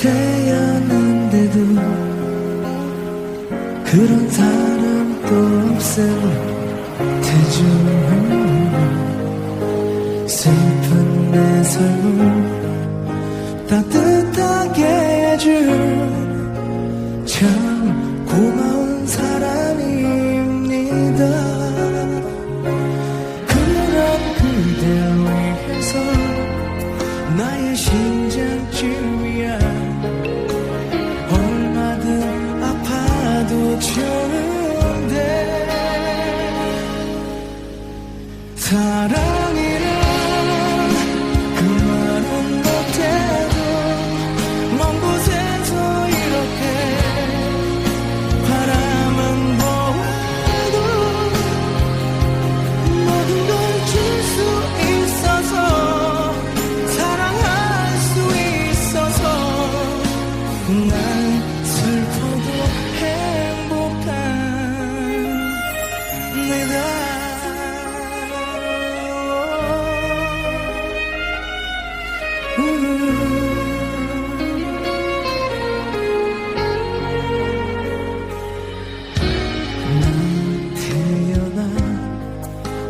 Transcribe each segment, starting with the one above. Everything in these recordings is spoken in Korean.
태어난데도 그런 사람도 없음 가슴 따뜻하게 해준 참 고마운 사람입니다. 그런 그대 위해서 나의 심장쯤이야 얼마든 아파도 저는 난 슬프고 행복한 내가.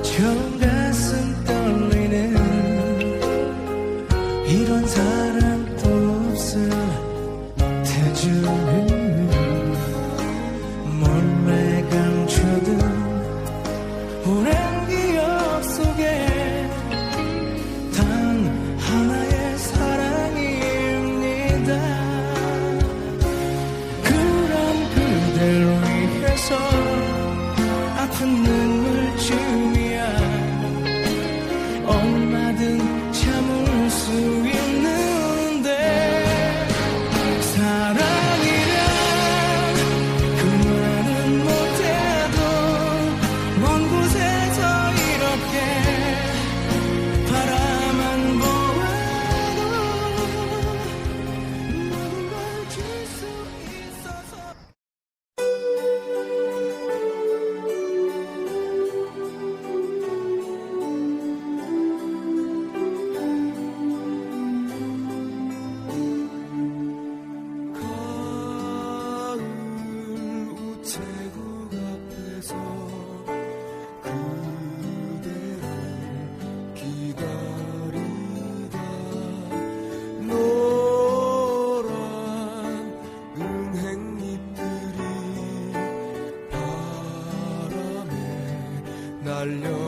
처음 가슴 떨리는 이런 사람 you. voglio